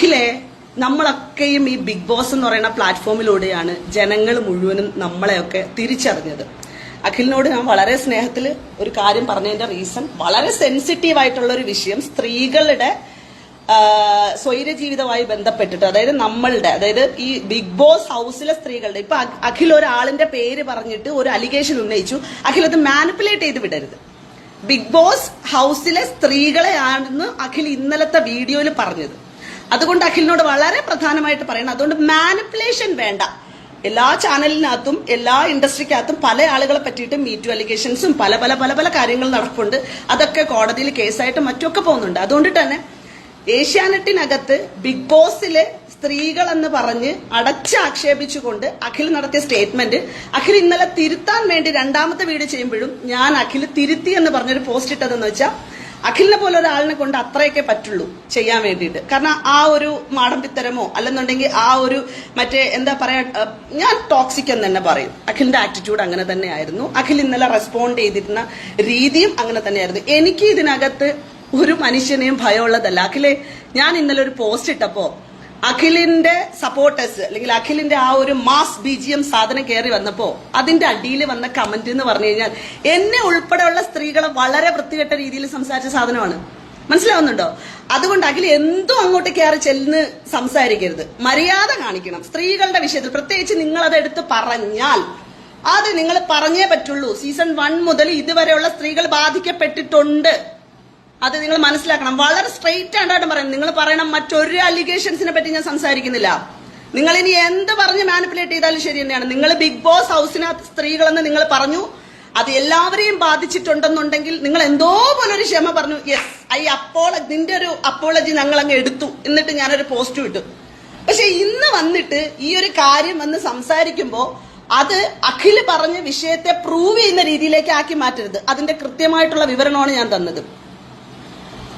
അഖിലെ നമ്മളൊക്കെയും ഈ big boss എന്ന് പറയുന്ന പ്ലാറ്റ്ഫോമിലൂടെയാണ് ജനങ്ങൾ മുഴുവനും നമ്മളെയൊക്കെ തിരിച്ചറിഞ്ഞത്. അഖിലിനോട് ഞാൻ വളരെ സ്നേഹത്തിൽ ഒരു കാര്യം പറഞ്ഞതിന്റെ റീസൺ വളരെ സെൻസിറ്റീവ് ആയിട്ടുള്ള ഒരു വിഷയം സ്ത്രീകളുടെ സ്വൈര ജീവിതവുമായി ബന്ധപ്പെട്ടിട്ട് അതായത് നമ്മളുടെ അതായത് ഈ ബിഗ് ബോസ് ഹൗസിലെ സ്ത്രീകളുടെ. ഇപ്പൊ അഖിൽ ഒരാളിന്റെ പേര് പറഞ്ഞിട്ട് ഒരു അലിഗേഷൻ ഉന്നയിച്ചു. അഖിൽ അത് മാനിപ്പുലേറ്റ് ചെയ്ത് വിടരുത്. ബിഗ് ബോസ് ഹൗസിലെ സ്ത്രീകളെയാണെന്ന് അഖിൽ ഇന്നലത്തെ വീഡിയോയിൽ പറഞ്ഞത്. അതുകൊണ്ട് അഖിലിനോട് വളരെ പ്രധാനമായിട്ട് പറയണം. അതുകൊണ്ട് മാനിപ്പുലേഷൻ വേണ്ട. എല്ലാ ചാനലിനകത്തും എല്ലാ ഇൻഡസ്ട്രിക്കകത്തും പല ആളുകളെ പറ്റിയിട്ട് മീറ്റു അലിഗേഷൻസും പല പല പല പല കാര്യങ്ങൾ നടക്കുന്നുണ്ട് അതൊക്കെ കോടതിയിൽ കേസായിട്ട് മറ്റൊക്കെ പോകുന്നുണ്ട്. അതുകൊണ്ട് തന്നെ ഏഷ്യാനെറ്റിനകത്ത് ബിഗ് ബോസിലെ സ്ത്രീകൾ എന്ന് പറഞ്ഞ് അടച്ചാക്ഷേപിച്ചുകൊണ്ട് അഖിൽ നടത്തിയ സ്റ്റേറ്റ്മെന്റ് അഖിൽ ഇന്നലെ തിരുത്താൻ വേണ്ടി രണ്ടാമത്തെ വീഡിയോ ചെയ്യുമ്പോഴും ഞാൻ അഖിൽ തിരുത്തി എന്ന് പറഞ്ഞൊരു പോസ്റ്റ് ഇട്ടതെന്ന് വെച്ചാൽ അഖിലിനെ പോലെ ഒരാളിനെ കൊണ്ട് അത്രയൊക്കെ പറ്റുള്ളൂ ചെയ്യാൻ വേണ്ടിയിട്ട്. കാരണം ആ ഒരു മാടമ്പിത്തരമോ അല്ലെന്നുണ്ടെങ്കിൽ ആ ഒരു മറ്റേ എന്താ പറയാ ഞാൻ ടോക്സിക് എന്ന് തന്നെ പറയും. അഖിലിന്റെ ആറ്റിറ്റ്യൂഡ് അങ്ങനെ തന്നെയായിരുന്നു. അഖിൽ ഇന്നലെ റെസ്പോണ്ട് ചെയ്തിരുന്ന രീതിയും അങ്ങനെ തന്നെയായിരുന്നു. എനിക്ക് ഇതിനകത്ത് ഒരു മനുഷ്യനെയും ഭയമുള്ളതല്ല. അഖിലെ ഞാൻ ഇന്നലെ ഒരു പോസ്റ്റ് ഇട്ടപ്പോ അഖിലിന്റെ സപ്പോർട്ടേഴ്സ് അല്ലെങ്കിൽ അഖിലിന്റെ ആ ഒരു മാസ് ബി ജി എം സാധനം കയറി വന്നപ്പോ അതിന്റെ അടിയിൽ വന്ന കമന്റ് എന്ന് പറഞ്ഞു കഴിഞ്ഞാൽ എന്നെ ഉൾപ്പെടെയുള്ള സ്ത്രീകളെ വളരെ വൃത്തികെട്ട രീതിയിൽ സംസാരിച്ച സാധനമാണ്. മനസ്സിലാവുന്നുണ്ടോ? അതുകൊണ്ട് അഖിൽ എന്തും അങ്ങോട്ട് കയറി ചെല്ലുന്ന് സംസാരിക്കരുത്. മര്യാദ കാണിക്കണം. സ്ത്രീകളുടെ വിഷയത്തിൽ പ്രത്യേകിച്ച് നിങ്ങൾ അത് എടുത്ത് പറഞ്ഞാൽ അത് നിങ്ങൾ പറഞ്ഞേ പറ്റുള്ളൂ. സീസൺ വൺ മുതൽ ഇതുവരെയുള്ള സ്ത്രീകൾ ബാധിക്കപ്പെട്ടിട്ടുണ്ട്. അത് നിങ്ങൾ മനസ്സിലാക്കണം. വളരെ സ്ട്രെയിറ്റ് ആയിട്ടാണ് പറയുന്നത്. നിങ്ങൾ പറയണം മറ്റൊരു അലിഗേഷൻസിനെ പറ്റി ഞാൻ സംസാരിക്കുന്നില്ല. നിങ്ങൾ ഇനി എന്ത് പറഞ്ഞ് മാനിപ്പുലേറ്റ് ചെയ്താലും ശരി തന്നെയാണ്. നിങ്ങൾ ബിഗ് ബോസ് ഹൗസിനകത്ത് സ്ത്രീകളെന്ന് നിങ്ങൾ പറഞ്ഞു. അത് എല്ലാവരെയും ബാധിച്ചിട്ടുണ്ടെന്നുണ്ടെങ്കിൽ നിങ്ങൾ എന്തോ പോലെ ഒരു ക്ഷമ പറഞ്ഞു. യെസ് ഐ അപ്പോള നിന്റെ ഒരു അപ്പോളജി ഞങ്ങൾ അങ്ങ് എടുത്തു. എന്നിട്ട് ഞാനൊരു പോസ്റ്റ് വിട്ടു പക്ഷെ ഇന്ന് വന്നിട്ട് ഈ ഒരു കാര്യം വന്ന് സംസാരിക്കുമ്പോൾ അത് അഖിൽ പറഞ്ഞ വിഷയത്തെ പ്രൂവ് ചെയ്യുന്ന രീതിയിലേക്ക് ആക്കി മാറ്റരുത്. അതിന്റെ കൃത്യമായിട്ടുള്ള വിവരണമാണ് ഞാൻ തന്നത്.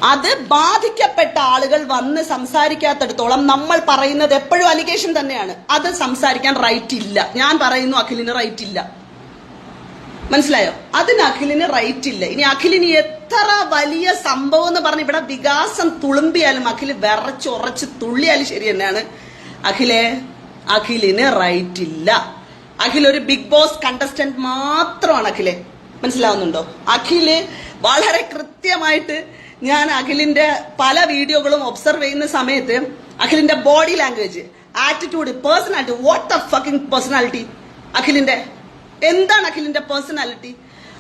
അത് ബാധിക്കപ്പെട്ട ആളുകൾ വന്ന് സംസാരിക്കാത്തടത്തോളം നമ്മൾ പറയുന്നത് എപ്പോഴും അലിഗേഷൻ തന്നെയാണ്. അത് സംസാരിക്കാൻ റൈറ്റ് ഇല്ല. ഞാൻ പറയുന്നു അഖിലിന് റൈറ്റ് ഇല്ല. മനസ്സിലായോ? അതിന് അഖിലിന് റൈറ്റ് ഇല്ല. ഇനി അഖിലിന് എത്ര വലിയ സംഭവം എന്ന് പറഞ്ഞ് ഇവിടെ വികാസം തുളുമ്പിയാലും അഖിൽ വിറച്ചുറച്ച് തുള്ളിയാലും ശരി തന്നെയാണ്. അഖിലെ അഖിലിന് റൈറ്റ് ഇല്ല. അഖിൽ ഒരു ബിഗ് ബോസ് കണ്ടസ്റ്റന്റ് മാത്രമാണ് അഖിലെ. മനസ്സിലാവുന്നുണ്ടോ? അഖിൽ വളരെ കൃത്യമായിട്ട് ഞാൻ അഖിലിന്റെ പല വീഡിയോകളും ഒബ്സർവ് ചെയ്യുന്ന സമയത്ത് അഖിലിന്റെ body language attitude personality what the fucking personality അഖിലിന്റെ. എന്താണ് അഖിലിന്റെ പേഴ്സണാലിറ്റി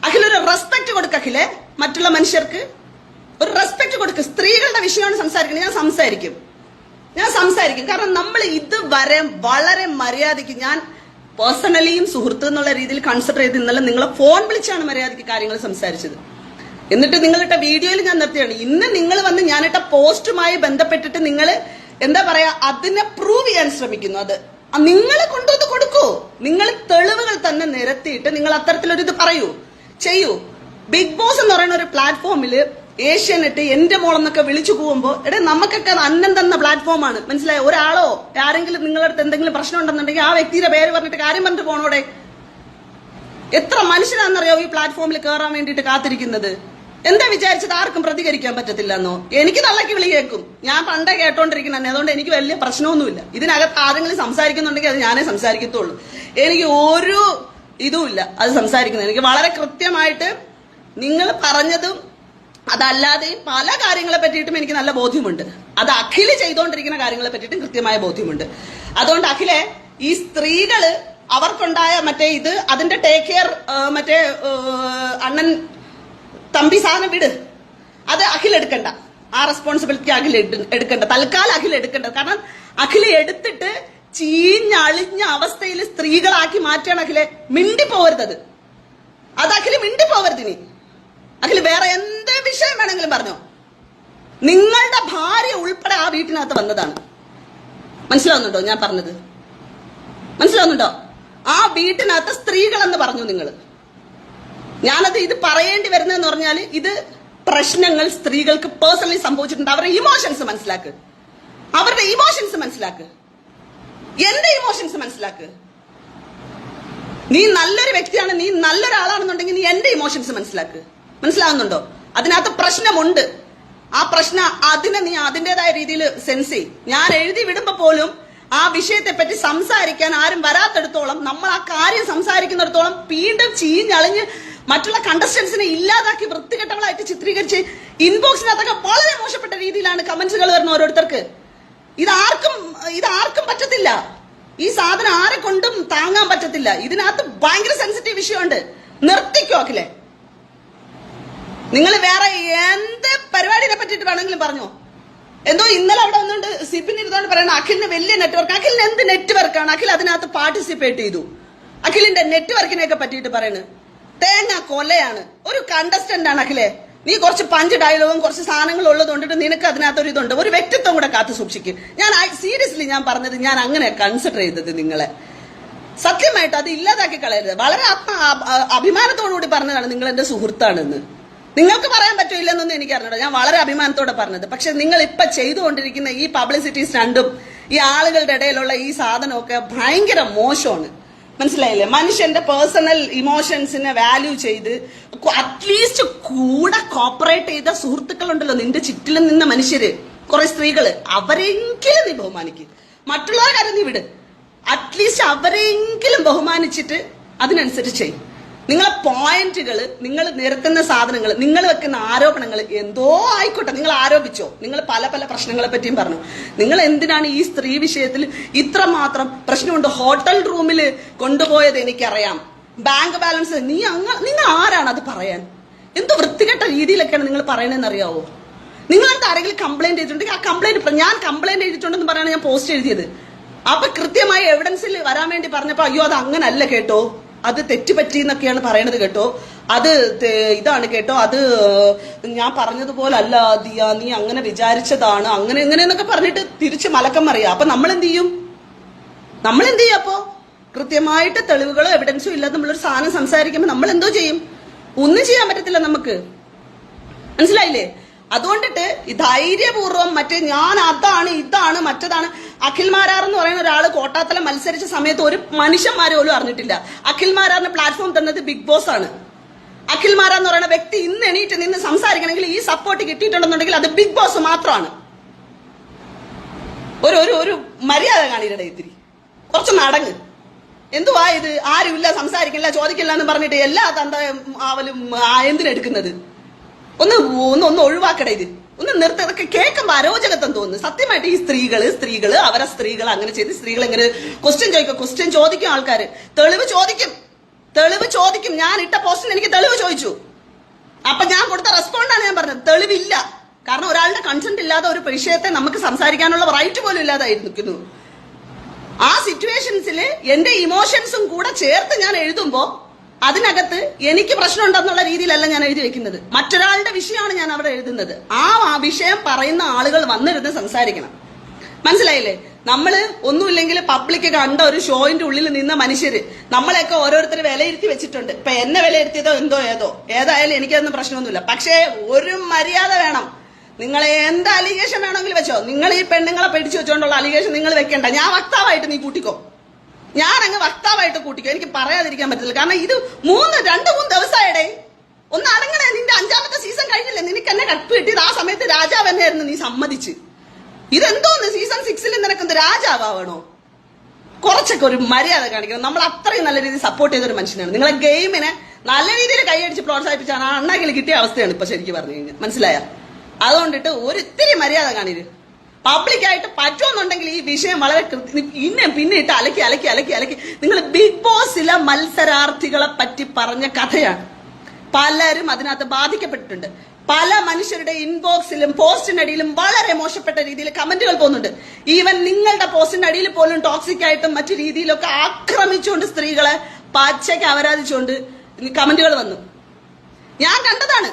അഖിൽ ഒരു റെസ്പെക്ട് കൊടുക്ക അഖിലെ. മറ്റുള്ള മനുഷ്യർക്ക് ഒരു റെസ്പെക്ട് കൊടുക്കുക സ്ത്രീകളുടെ വിഷയമാണ് സംസാരിക്കുന്നത്. ഞാൻ സംസാരിക്കും. ഞാൻ സംസാരിക്കും. കാരണം നമ്മൾ ഇതുവരെ വളരെ മര്യാദയ്ക്ക് ഞാൻ പേഴ്സണലിയും സുഹൃത്ത് എന്നുള്ള രീതിയിൽ കൺസിഡർ ചെയ്ത് ഇന്നലെ നിങ്ങളെ ഫോൺ വിളിച്ചാണ് മര്യാദയ്ക്ക് കാര്യങ്ങൾ സംസാരിച്ചത്. എന്നിട്ട് നിങ്ങളിട്ട വീഡിയോയിൽ ഞാൻ നിർത്തിയാണ് ഇന്ന് നിങ്ങൾ വന്ന് ഞാനിട്ട പോസ്റ്റുമായി ബന്ധപ്പെട്ടിട്ട് നിങ്ങൾ എന്താ പറയാ അതിനെ പ്രൂവ് ചെയ്യാൻ ശ്രമിക്കുന്നു. അത് നിങ്ങൾ കൊണ്ടുവന്ന് കൊടുക്കൂ. നിങ്ങൾ തെളിവുകൾ തന്നെ നിരത്തിയിട്ട് നിങ്ങൾ അത്തരത്തിലൊരു ഇത് പറയൂ. ചെയ്യൂ. ബിഗ് ബോസ് എന്ന് പറയുന്ന ഒരു പ്ലാറ്റ്ഫോമിൽ ഏഷ്യാനെറ്റ് എന്റെ മോളെന്നൊക്കെ വിളിച്ചു പോകുമ്പോ എടേ നമുക്കൊക്കെ അന്നം തന്ന പ്ലാറ്റ്ഫോമാണ് മനസ്സിലായോ? ഒരാളോ ആരെങ്കിലും നിങ്ങളുടെ അടുത്ത് എന്തെങ്കിലും പ്രശ്നം ഉണ്ടെന്നുണ്ടെങ്കിൽ ആ വ്യക്തിയുടെ പേര് പറഞ്ഞിട്ട് കാര്യം പറഞ്ഞിട്ട് പോണോടെ? എത്ര മനുഷ്യനാണെന്നറിയോ ഈ പ്ലാറ്റ്ഫോമിൽ കയറാൻ വേണ്ടിയിട്ട് കാത്തിരിക്കുന്നത്? എന്താ വിചാരിച്ചത്? ആർക്കും പ്രതികരിക്കാൻ പറ്റത്തില്ലെന്നോ? എനിക്ക് തള്ളക്ക് വിളി കേൾക്കും. ഞാൻ പണ്ടേ കേട്ടോണ്ടിരിക്കുന്ന അതുകൊണ്ട് എനിക്ക് വലിയ പ്രശ്നമൊന്നുമില്ല. ഇതിനകത്ത് ആരെങ്കിലും സംസാരിക്കുന്നുണ്ടെങ്കിൽ അത് ഞാനേ സംസാരിക്കത്തുള്ളൂ. എനിക്ക് ഒരു ഇതുമില്ല അത് സംസാരിക്കുന്നത്. എനിക്ക് വളരെ കൃത്യമായിട്ട് നിങ്ങൾ പറഞ്ഞതും അതല്ലാതെ പല കാര്യങ്ങളെ പറ്റിയിട്ടും എനിക്ക് നല്ല ബോധ്യമുണ്ട്. അത് അഖിൽ ചെയ്തുകൊണ്ടിരിക്കുന്ന കാര്യങ്ങളെ പറ്റിയിട്ടും കൃത്യമായ ബോധ്യമുണ്ട്. അതുകൊണ്ട് അഖിലെ ഈ സ്ത്രീകൾ അവർക്കുണ്ടായ മറ്റേ ഇത് അതിന്റെ ടേക്ക് കെയർ മറ്റേ അണ്ണൻ തമ്പി സാധനം വിട്. അത് അഖിൽ എടുക്കണ്ട. ആ റെസ്പോൺസിബിലിറ്റി അഖിൽ എടുക്കണ്ട. തൽക്കാലം അഖിൽ എടുക്കണ്ട. കാരണം അഖിൽ എടുത്തിട്ട് ചീഞ്ഞളിഞ്ഞ അവസ്ഥയിൽ സ്ത്രീകളാക്കി മാറ്റുകയാണ് അഖിലെ. മിണ്ടി പോവരുത് അത്. അഖിൽ മിണ്ടി പോവരുത് ഇനി. അഖിൽ വേറെ എന്ത് വിഷയം വേണമെങ്കിലും പറഞ്ഞോ. നിങ്ങളുടെ ഭാര്യ ഉൾപ്പെടെ ആ വീട്ടിനകത്ത് വന്നതാണ്. മനസ്സിലാവുന്നുണ്ടോ ഞാൻ പറഞ്ഞത്? മനസ്സിലാവുന്നുണ്ടോ? ആ വീട്ടിനകത്ത് സ്ത്രീകളെന്ന് പറഞ്ഞു നിങ്ങൾ. ഞാനത് ഇത് പറയേണ്ടി വരുന്നതെന്ന് പറഞ്ഞാൽ ഇത് പ്രശ്നങ്ങൾ സ്ത്രീകൾക്ക് പേഴ്സണലി സംഭവിച്ചിട്ടുണ്ട്. അവരുടെ ഇമോഷൻസ് മനസ്സിലാക്ക്. അവരുടെ ഇമോഷൻസ് മനസ്സിലാക്ക്. എന്റെ ഇമോഷൻസ് മനസ്സിലാക്ക്. നീ നല്ലൊരു വ്യക്തിയാണ് നീ നല്ലൊരാളാണെന്നുണ്ടെങ്കിൽ നീ എന്റെ ഇമോഷൻസ് മനസ്സിലാക്ക്. മനസ്സിലാവുന്നുണ്ടോ? അതിനകത്ത് പ്രശ്നമുണ്ട്. ആ പ്രശ്നം അതിനെ നീ അതിന്റെതായ രീതിയിൽ സെൻസ് ചെയ് ഞാൻ എഴുതി വിടുമ്പോ പോലും ആ വിഷയത്തെ പറ്റി സംസാരിക്കാൻ ആരും വരാത്തടത്തോളം നമ്മൾ ആ കാര്യം സംസാരിക്കുന്നിടത്തോളം വീണ്ടും ചീഞ്ഞളിഞ്ഞ് മറ്റുള്ള കണ്ടസ്റ്റൻസിനെ ഇല്ലാതാക്കി വൃത്തികെട്ടവളായിട്ട് ചിത്രീകരിച്ച് ഇൻബോക്സിനകത്തൊക്കെ വളരെ മോശപ്പെട്ട രീതിയിലാണ് കമന്റ്സുകൾ വരുന്ന ഓരോരുത്തർക്ക്. ഇതാർക്കും ഇതാർക്കും പറ്റത്തില്ല. ഈ സാധനം ആരെ കൊണ്ടും താങ്ങാൻ പറ്റത്തില്ല. ഇതിനകത്ത് ഭയങ്കര സെൻസിറ്റീവ് വിഷയമുണ്ട്. നിർത്തിക്കോ അഖിലെ. നിങ്ങൾ വേറെ എന്ത് പരിപാടിനെ പറ്റിട്ട് വേണമെങ്കിലും പറഞ്ഞോ? എന്തോ ഇന്നലെ അവിടെ വന്നുകൊണ്ട് സിബിൻ ഇരുന്നോണ്ട് പറയണം അഖിലിന് വലിയ നെറ്റ്വർക്ക് അഖിലിന് എന്ത് നെറ്റ്വർക്കാണ് അഖിൽ അതിനകത്ത് പാർട്ടിസിപ്പേറ്റ് ചെയ്തു. അഖിലിന്റെ നെറ്റ്വർക്കിനെയൊക്കെ പറ്റിയിട്ട് പറയുന്നത് തേങ്ങ കൊലയാണ്. ഒരു കണ്ടസ്റ്റന്റ് ആണ് അഖിലെ. നീ കുറച്ച് പഞ്ച് ഡയലോഗും കുറച്ച് സാധനങ്ങൾ ഉള്ളത് കൊണ്ടിട്ട് നിനക്ക് അതിനകത്ത് ഒരു ഇതുണ്ട് ഒരു വ്യക്തിത്വം കൂടെ കാത്തു സൂക്ഷിക്കും. ഞാൻ സീരിയസ്ലി ഞാൻ പറഞ്ഞത് ഞാൻ അങ്ങനെ കൺസിഡർ ചെയ്തത് നിങ്ങളെ. സത്യമായിട്ട് അത് ഇല്ലാതാക്കി കളയരുത്. വളരെ ആത്മ അഭിമാനത്തോടുകൂടി പറഞ്ഞതാണ് നിങ്ങൾ എന്റെ സുഹൃത്താണെന്ന്. നിങ്ങൾക്ക് പറയാൻ പറ്റില്ലെന്നൊന്നും എനിക്ക് അറിഞ്ഞൂടാ ഞാൻ വളരെ അഭിമാനത്തോടെ പറഞ്ഞത്. പക്ഷെ നിങ്ങൾ ഇപ്പൊ ചെയ്തുകൊണ്ടിരിക്കുന്ന ഈ പബ്ലിസിറ്റി സ്റ്റണ്ടും ഈ ആളുകളുടെ ഇടയിലുള്ള ഈ സാധനമൊക്കെ ഭയങ്കര മോശമാണ്. മനസ്സിലായില്ലേ? മനുഷ്യന്റെ പേഴ്സണൽ ഇമോഷൻസിനെ വാല്യൂ ചെയ്ത് അറ്റ്ലീസ്റ്റ് കൂടെ കോപ്പറേറ്റ് ചെയ്ത സുഹൃത്തുക്കളുണ്ടല്ലോ നിന്റെ ചുറ്റിലും നിന്ന മനുഷ്യര്. കുറെ സ്ത്രീകൾ. അവരെങ്കിലും നീ ബഹുമാനിക്കും. മറ്റുള്ളവരെ നീ വിട്. അറ്റ്ലീസ്റ്റ് അവരെങ്കിലും ബഹുമാനിച്ചിട്ട് അതിനനുസരിച്ച് ചെയ്യും. നിങ്ങളെ പോയിന്റുകൾ നിങ്ങൾ നിരത്തുന്ന സാധനങ്ങൾ നിങ്ങൾ വെക്കുന്ന ആരോപണങ്ങൾ എന്തോ ആയിക്കോട്ടെ. നിങ്ങൾ ആരോപിച്ചോ? നിങ്ങൾ പല പല പ്രശ്നങ്ങളെ പറ്റിയും പറഞ്ഞു. നിങ്ങൾ എന്തിനാണ് ഈ സ്ത്രീ വിഷയത്തിൽ ഇത്രമാത്രം പ്രശ്നമുണ്ട്? ഹോട്ടൽ റൂമിൽ കൊണ്ടുപോയത് എനിക്കറിയാം. ബാങ്ക് ബാലൻസ് നീ അങ്ങ നിങ്ങൾ ആരാണ് അത് പറയാൻ? എന്തോ വൃത്തികെട്ട രീതിയിലൊക്കെയാണ് നിങ്ങൾ പറയണതെന്ന് അറിയാവോ നിങ്ങളടുത്ത് ആരെങ്കിലും കംപ്ലൈന്റ് ചെയ്തിട്ടുണ്ടെങ്കിൽ ആ കംപ്ലൈന്റ് ഞാൻ കംപ്ലൈന്റ് ചെയ്തിട്ടുണ്ടെന്ന് പറയാണ് ഞാൻ പോസ്റ്റ് എഴുതിയത്. അപ്പൊ കൃത്യമായി എവിഡൻസിൽ വരാൻ വേണ്ടി പറഞ്ഞപ്പോ അയ്യോ അത് അങ്ങനല്ല കേട്ടോ. അത് തെറ്റുപറ്റി എന്നൊക്കെയാണ് പറയണത് കേട്ടോ. അത് ഇതാണ് കേട്ടോ. അത് ഞാൻ പറഞ്ഞതുപോലല്ല ദിയ നീ അങ്ങനെ വിചാരിച്ചതാണ് അങ്ങനെ ഇങ്ങനെ എന്നൊക്കെ പറഞ്ഞിട്ട് തിരിച്ച് മലക്കം മറിയാ. അപ്പൊ നമ്മൾ എന്ത് ചെയ്യും? നമ്മൾ എന്ത് ചെയ്യും അപ്പോ? കൃത്യമായിട്ട് തെളിവുകളോ എവിഡൻസോ ഇല്ലാതെ നമ്മളൊരു സാധനം സംസാരിക്കുമ്പോൾ നമ്മൾ എന്തോ ചെയ്യും? ഒന്നും ചെയ്യാൻ പറ്റത്തില്ല നമുക്ക്. മനസ്സിലായില്ലേ? അതുകൊണ്ടിട്ട് ധൈര്യപൂർവം മറ്റേ ഞാൻ അതാണ് ഇതാണ് മറ്റതാണ്. അഖിൽ മാരാർ എന്ന് പറയുന്ന ഒരാൾ കോട്ടാത്തല മത്സരിച്ച സമയത്ത് ഒരു മനുഷ്യന്മാരെ പോലും അറിഞ്ഞിട്ടില്ല. അഖിൽ മാരാറിന് പ്ലാറ്റ്ഫോം തന്നത് ബിഗ് ബോസ് ആണ്. അഖിൽ മാരാർ എന്ന് പറയുന്ന വ്യക്തി ഇന്ന് എണീറ്റ് നിന്ന് സംസാരിക്കണമെങ്കിൽ ഈ സപ്പോർട്ട് കിട്ടിയിട്ടുണ്ടെന്നുണ്ടെങ്കിൽ അത് ബിഗ് ബോസ് മാത്രമാണ്. ഒരു ഒരു ഒരു മര്യാദ കാണിയുടെ ഇത്തിരി. കുറച്ച് നടങ്ങ് എന്തുവാ ഇത്? ആരുമില്ല സംസാരിക്കില്ല ചോദിക്കില്ല എന്ന് പറഞ്ഞിട്ട് എല്ലാ തന്ത ആവലും എന്തിനെടുക്കുന്നത്? ഒന്ന് ഒന്ന് ഒന്ന് ഒഴിവാക്കടേ ഇത്. ഒന്ന് നിർത്തി ഇതൊക്കെ കേൾക്കുമ്പോ അരോചകത്വം തോന്നുന്നു. സത്യമായിട്ട് ഈ സ്ത്രീകൾ സ്ത്രീകൾ അവരെ സ്ത്രീകൾ അങ്ങനെ ചെയ്ത് സ്ത്രീകൾ ഇങ്ങനെ ക്വസ്റ്റ്യൻ ചോദിക്കും ക്വസ്റ്റ്യൻ ചോദിക്കും ആൾക്കാർ തെളിവ് ചോദിക്കും. തെളിവ് ചോദിക്കും. ഞാൻ ഇട്ട പോസ്റ്റിന് എനിക്ക് തെളിവ് ചോദിച്ചു. അപ്പൊ ഞാൻ കൊടുത്ത റെസ്പോണ്ടാണ് ഞാൻ പറഞ്ഞത്. തെളിവില്ല. കാരണം ഒരാളുടെ കൺസെന്റ് ഇല്ലാതെ ഒരു വിഷയത്തെ നമുക്ക് സംസാരിക്കാനുള്ള റൈറ്റ് പോലും ഇല്ലാതായിരിക്കുന്നു. ആ സിറ്റുവേഷൻസിൽ എന്റെ ഇമോഷൻസും കൂടെ ചേർത്ത് ഞാൻ എഴുതുമ്പോ അതിനകത്ത് എനിക്ക് പ്രശ്നം ഉണ്ടെന്നുള്ള രീതിയിലല്ല ഞാൻ എഴുതി വെക്കുന്നത്. മറ്റൊരാളുടെ വിഷയമാണ് ഞാൻ അവിടെ എഴുതുന്നത്. ആ ആ വിഷയം പറയുന്ന ആളുകൾ വന്നിരുന്ന് സംസാരിക്കണം. മനസ്സിലായില്ലേ? നമ്മൾ ഒന്നുമില്ലെങ്കിൽ പബ്ലിക് കണ്ട ഒരു ഷോയിന്റെ ഉള്ളിൽ നിന്ന മനുഷ്യര് നമ്മളെയൊക്കെ ഓരോരുത്തർ വിലയിരുത്തി വെച്ചിട്ടുണ്ട്. ഇപ്പൊ എന്നെ വിലയിരുത്തിയതോ എന്തോ ഏതോ. ഏതായാലും എനിക്കതൊന്നും പ്രശ്നമൊന്നുമില്ല. പക്ഷേ ഒരു മര്യാദ വേണം. നിങ്ങൾ എന്ത് അലിഗേഷൻ വേണമെങ്കിലും വെച്ചോ. നിങ്ങൾ ഈ പെണ്ണുങ്ങളെ പിടിച്ചു വെച്ചോണ്ടുള്ള അലിഗേഷൻ നിങ്ങൾ വെക്കണ്ട. ഞാൻ വക്താവായിട്ട് നീ കൂട്ടിക്കോ. ഞാൻ അങ്ങ് വക്താവായിട്ട് കൂട്ടിക്കോ. എനിക്ക് പറയാതിരിക്കാൻ പറ്റില്ല കാരണം ഇത് മൂന്ന് രണ്ട് മൂന്ന് ദിവസമായിടേ. ഒന്ന് അടങ്ങണേ. നിന്റെ അഞ്ചാമത്തെ സീസൺ കഴിഞ്ഞില്ലേ? നിനക്ക് എന്നെ കട്ട് കിട്ടിയത് ആ സമയത്ത് രാജാവ് എന്നായിരുന്നു നീ സമ്മതിച്ച്. ഇതെന്തോന്ന്? സീസൺ സിക്സിൽ നിനക്കെന്ത് രാജാവാണോ കുറച്ചൊക്കെ ഒരു മര്യാദ കാണിക്കണം. നമ്മൾ അത്രയും നല്ല രീതിയിൽ സപ്പോർട്ട് ചെയ്ത ഒരു മനുഷ്യനാണ്. നിങ്ങളെ ഗെയിമിനെ നല്ല രീതിയിൽ കൈയടിച്ച് പ്രോത്സാഹിപ്പിച്ചാണ് അണ്ണാക്കിൽ കിട്ടിയ അവസ്ഥയാണ് ഇപ്പൊ ശരിക്കും പറഞ്ഞു കഴിഞ്ഞാൽ. മനസ്സിലായ? അതുകൊണ്ടിട്ട് ഒരു ഇത്തിരി മര്യാദ കാണിര്. പബ്ലിക്കായിട്ട് പറ്റുമെന്നുണ്ടെങ്കിൽ ഈ വിഷയം വളരെ ഇന്നെ പിന്നെ ഇട്ട് അലക്കി അലക്കി അലക്കി അലക്കി. നിങ്ങൾ ബിഗ് ബോസിലെ മത്സരാർത്ഥികളെ പറ്റി പറഞ്ഞ കഥയാണ്. പലരും അതിനകത്ത് ബാധിക്കപ്പെട്ടിട്ടുണ്ട്. പല മനുഷ്യരുടെ ഇൻബോക്സിലും പോസ്റ്റിനടിയിലും വളരെ മോശപ്പെട്ട രീതിയിൽ കമന്റുകൾ പോകുന്നുണ്ട്. ഈവൻ നിങ്ങളുടെ പോസ്റ്റിന്റെ അടിയിൽ പോലും ടോക്സിക് ആയിട്ടും മറ്റു രീതിയിലൊക്കെ ആക്രമിച്ചുകൊണ്ട് സ്ത്രീകളെ പച്ചയ്ക്ക് അപരാധിച്ചുകൊണ്ട് കമന്റുകൾ വന്നു. ഞാൻ കണ്ടതാണ്.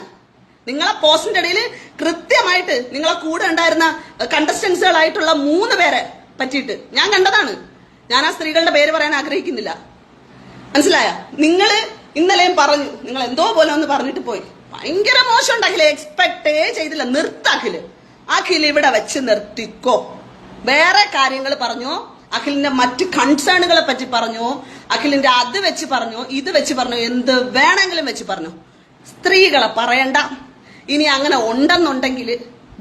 നിങ്ങളെ പോസ്റ്റിന്റെ ഇടയിൽ കൃത്യമായിട്ട് നിങ്ങളെ കൂടെ ഉണ്ടായിരുന്ന കണ്ടസ്റ്റൻസുകളായിട്ടുള്ള മൂന്ന് പേരെ പറ്റിയിട്ട് ഞാൻ കണ്ടതാണ്. ഞാൻ ആ സ്ത്രീകളുടെ പേര് പറയാൻ ആഗ്രഹിക്കുന്നില്ല. മനസ്സിലായ? നിങ്ങൾ ഇന്നലെയും പറഞ്ഞു നിങ്ങൾ എന്തോ പോലെ ഒന്ന് പറഞ്ഞിട്ട് പോയി. ഭയങ്കര മോശം ഉണ്ടാക്കില്ല? എക്സ്പെക്ടേ ചെയ്തില്ല. നിർത്താക്കിൽ. അഖിൽ ഇവിടെ വെച്ച് നിർത്തിക്കോ. വേറെ കാര്യങ്ങൾ പറഞ്ഞോ? അഖിലിന്റെ മറ്റ് കൺസേണുകളെ പറ്റി പറഞ്ഞു? അഖിലിന്റെ അത് വെച്ച് പറഞ്ഞു? ഇത് വെച്ച് പറഞ്ഞു? എന്ത് വേണമെങ്കിലും വെച്ച് പറഞ്ഞു? സ്ത്രീകളെ പറയണ്ട. ഇനി അങ്ങനെ ഉണ്ടെന്നുണ്ടെങ്കിൽ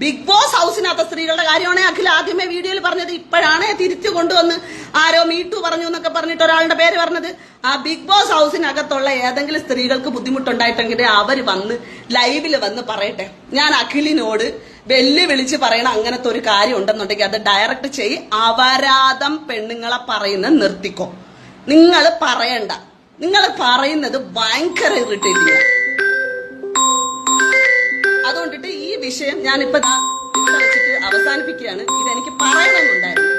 ബിഗ് ബോസ് ഹൗസിനകത്ത സ്ത്രീകളുടെ കാര്യമാണ് അഖിൽ ആദ്യമേ വീഡിയോയിൽ പറഞ്ഞത്. ഇപ്പോഴാണ് തിരിച്ചു കൊണ്ടുവന്ന് ആരോ മീട്ടു പറഞ്ഞു എന്നൊക്കെ പറഞ്ഞിട്ട് ഒരാളുടെ പേര് പറഞ്ഞത്. ആ ബിഗ് ബോസ് ഹൗസിനകത്തുള്ള ഏതെങ്കിലും സ്ത്രീകൾക്ക് ബുദ്ധിമുട്ടുണ്ടായിട്ടെങ്കിൽ അവർ വന്ന് ലൈവിൽ വന്ന് പറയട്ടെ. ഞാൻ അഖിലിനോട് വെല്ലു വിളിച്ച് പറയണ അങ്ങനത്തെ ഒരു കാര്യം ഉണ്ടെന്നുണ്ടെങ്കിൽ അത് ഡയറക്റ്റ് ചെയ്. അപരാധം പെണ്ണുങ്ങളെ പറയുന്നത് നിർത്തിക്കോ. നിങ്ങൾ പറയണ്ട. നിങ്ങൾ പറയുന്നത് ഭയങ്കര ഇറിറ്റേറ്റിംഗ് അതുകൊണ്ടിട്ട് ഈ വിഷയം ഞാനിപ്പോ വെച്ചിട്ട് അവസാനിപ്പിക്കുകയാണ്. ഇതെനിക്ക് പറയണമെന്നുണ്ടായിരുന്നു